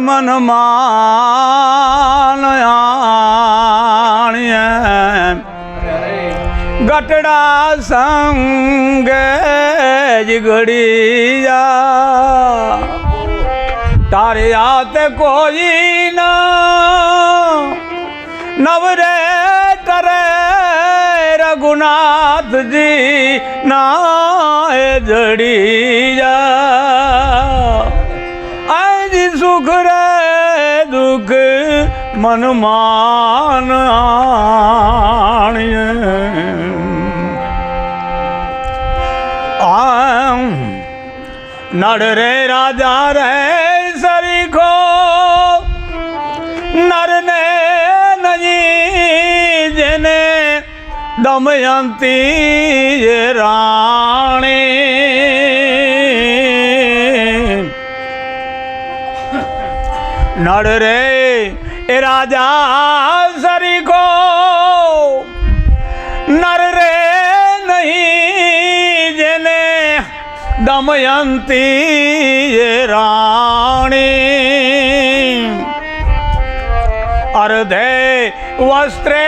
મનમાં આણીએ. ગટડા સંગે જ. ઘડિયા તારે આતે કોઈ નવરે કરે રઘુનાથજી ના જડી જા. સુખ રે દુઃખ આણીએ. આમ નડ રે રાજા રે સરીખો, નર ને નહીં જેને દમયંતી રાણી. નડ રે, એ રાજા સરીખો. નર રે નહીં જેને દમયંતી રાણી. અર્ધે વસ્ત્રે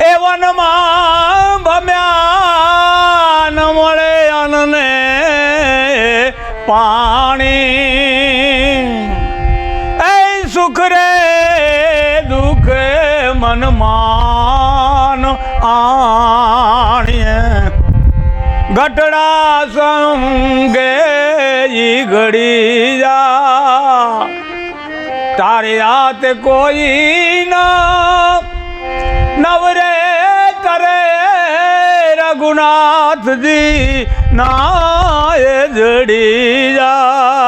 એ વનમાં ભમ્યા ન મળે અનને પાણી. સુખ રે, દુઃખ મનમાં આણીએ. ગટડા સંગે ઈ ઘડી જા. તારી રાત કોઈ ના નવરે કરે, રઘુનાથજી ના જડી જા.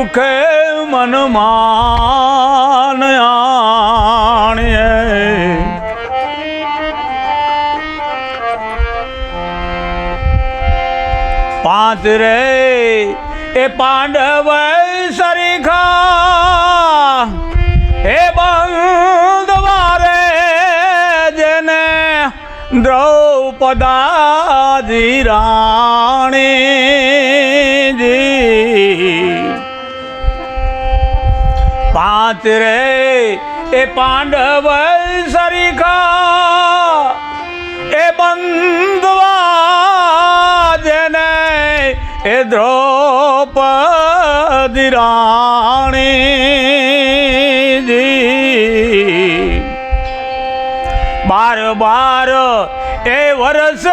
દુઃખ મનમાં આણીએ પાંચ રે એ પાંડવ સરીખા. હે બંધવારે જેને દ્રૌપદાજી રાણીજી પાંચ રે, એ પાંડવ સરીખા, એ બંધવા જેને એ દ્રૌપદી રાણીજી. બાર બાર એ વરસ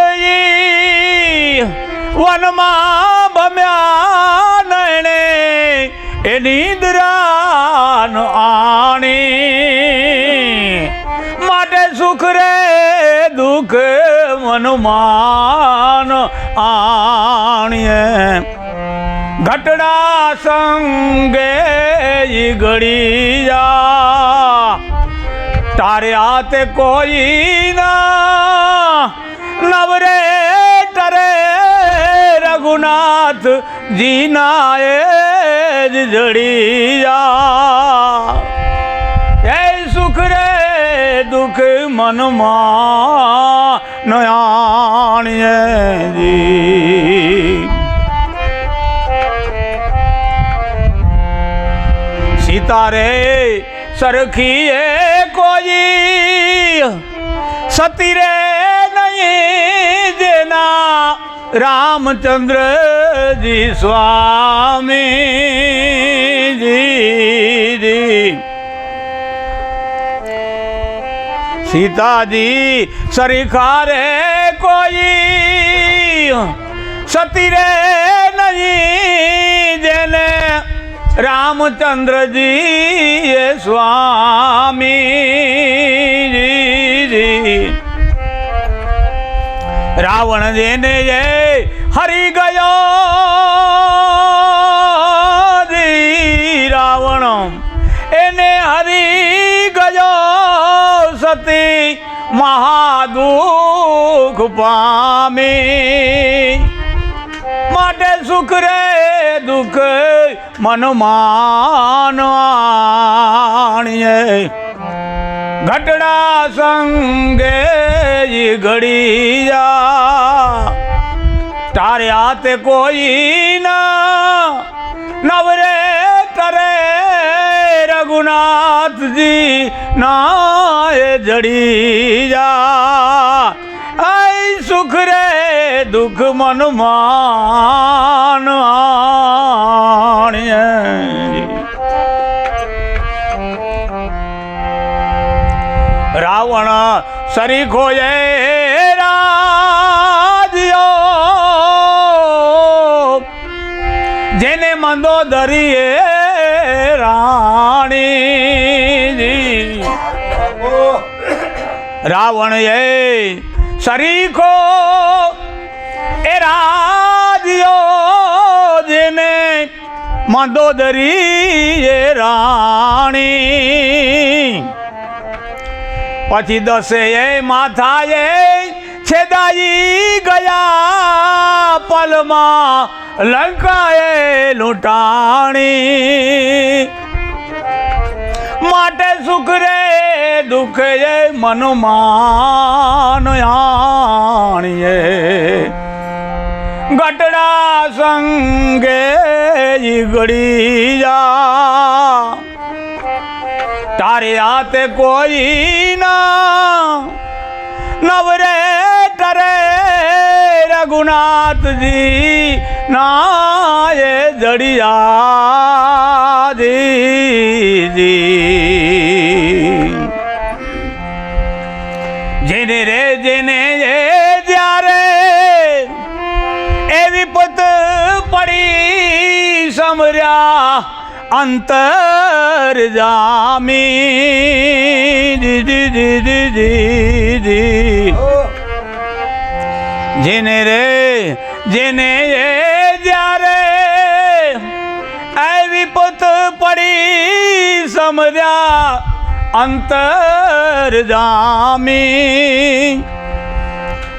વનમાં ભમ્યા નયણે એ નિદ્રાન આણી માટે સુખ રે, દુઃખ મનુમાન આણીએ. ઘટડા સંગે જા તારે હાથે કોઈ ના નવરે, તરે રઘુનાથ જીના એ જ જડી જા એ સુખ રે, દુઃખ મનમાં નયાણીએ જી. સીતા રે સરખી એ કોઈ. સતી રે નહીં જેના રામચંદ્રજી સ્વામી જી સીતાજી સરીખા રે કોઈ સતી રે નહીં જેને રામચંદ્રજી સ્વામી રાવણ જેને જય હરી ગયો રાવણ એને હરી ગયો સતી મહાદુખ પામી. માટે સુખ રે, દુઃખ મનમાન ઘટડા સંગે ઘડી જા. તારે હાથે કોઈ ના નવરે તરે રઘુનાથજી ના એ જડી જા આઈ સુખ રે, દુઃખ મન માન. રાવણ સરીખો એ જેને મંદોદરી એ રાણી રાવણ એ સરીખો એ રાજ્યો જેને મંદોદરી એ રાણી. પછી દસે એ માથા એ છેદાઈ ગયા પલમાં લંકાએ લૂંટાણી. માટે સુખ રે, દુઃખ એ મનમાં આણીએ. ગટડા સંગે ઈગડી જા. તારે હાથે કોઈ ના નવરે કરે રઘુનાથજી, નાય એ જડિયા જી જેને રે, જેને જ્યારે એવી પત પડી સમર્યા અંતર જામી જી જી જી જી જી જી. જેને રે, જેને એ જ્યારે આવી પોત પડી સમજ્યા, અંતર જામી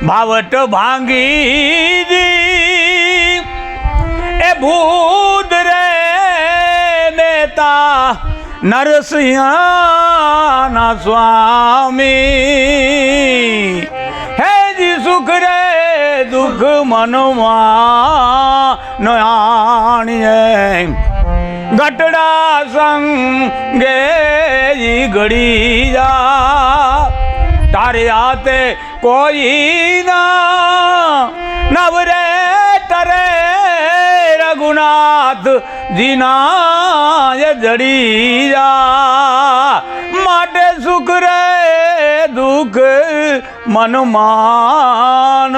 ભાવટ ભાંગી જી. નરસિંહના સ્વામી. હે જી સુખ રે, દુઃખ મનમાં નયાણીએ ગટડા સંગે ઘડી જા. તારે આતે કોઈ ના. નવરે તરે જીના એ જડી જા માટે સુખ રે દુઃખ મન માન